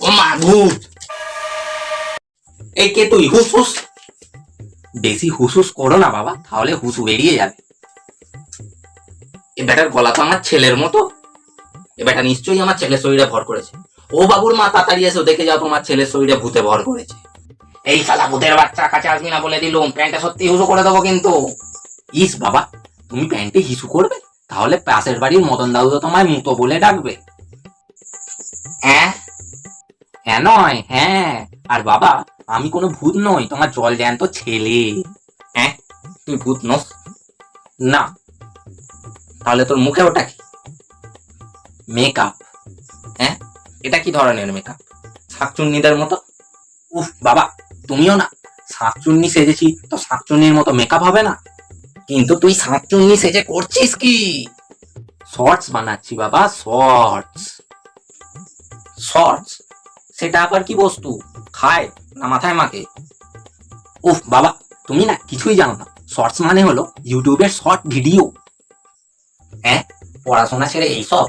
ও মা ভূত এই কে তুই? হুস হুস। বেশি হুসুস করো না বাবা, তাহলে হুসু বেরিয়ে যাবে। এ বেটার গলা তো আমার ছেলের মতো। এ বেটা নিশ্চয়ই আমার ছেলের শরীরে ভর করেছে। ও বাবুর মা, তাড়াতাড়ি এসে, দেখে যাও তোমার ছেলের শরীরে ভূতে ভর করেছে। এই শালা ভূতের বাচ্চা, কাছে আসবি না বলে দিলুম। প্যান্টটা সত্যি হুসু করে দেবো কিন্তু। ইস বাবা, তুমি প্যান্টে হিসু করবে? তাহলে পাশের বাড়ির মদন দাদু তোমায় মুতো বলে ডাকবে। হ্যাঁ নয় হ্যাঁ। আর বাবা, আমি কোনো ভূত নই, তোমার জল জ্যান্ত ছেলে। হ্যাঁ তুই ভূত নস। না, তাহলে তোর মুখে ওটা কি? মেকআপ। হ্যাঁ এটা কি ধরনের মেকআপ? শাকচুন্নিদের মতো? উফ, বাবা, তুমিও না। শাকচুন্নি সেজেছি, তো শাকচুন্নির মতো মেকআপ হবে না? কিন্তু তুই শাকচুন্নি সেজে করছিস কি? শর্টস বানাচ্ছি বাবা, শর্টস। শর্টস? সেটা আবার কি বস্তু? খায় না মাথায় মাকে উফ বাবা তুমি না কিছুই জানো না। শর্টস মানে হলো ইউটিউবের শর্ট ভিডিও। হ্যাঁ পড়াশোনা ছেড়ে এইসব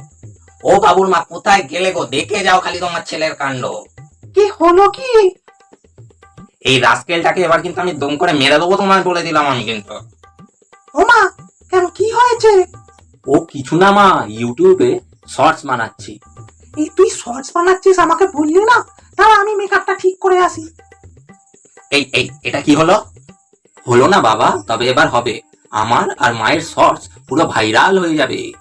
ও বাবুর মা কোথায় গেলে গো? দেখে যাও খালি তোমার ছেলের কাণ্ড। কি হলো কি? এই রাস্কেলটাকে এবার কিন্তু আমি দম করে মেরে দেবো তোমায় বলে দিলাম আমি কিন্তু। ও মা কেন কি হয়েছে? ও কিছু না মা ইউটিউবে শর্টস বানাচ্ছি। এই তুই শর্টস বানাচ্ছিস আমাকে বললি না? তাহলে আমি মেকআপটা ঠিক করে আসি। এই এই এটা কি হলো? হলো না বাবা তবে এবার হবে। আমার আর মায়ের শর্টস পুরো ভাইরাল হয়ে যাবে।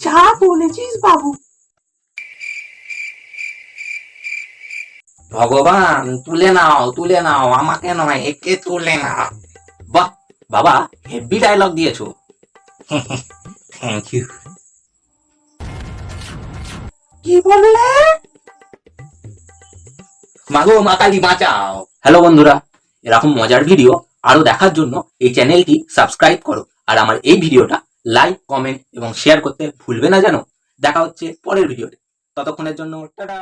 যা বলেছিস বাবু। ভগবান তুলে নাও তুলে নাও আমাকে নয় একে তুলে নাও বাহ বাবা হেভি ডায়লগ দিয়েছ। থ্যাংক ইউ কি বললে? মাগো মাতালি বাঁচাও। হ্যালো বন্ধুরা। এরকম মজার ভিডিও আরও দেখার জন্য এই চ্যানেলটি সাবস্ক্রাইব করো। আর আমার এই ভিডিওটা লাইক কমেন্ট এবং শেয়ার করতে ভুলবে না জানো। দেখা হচ্ছে পরের ভিডিওতে ততক্ষণের জন্য, টাটা!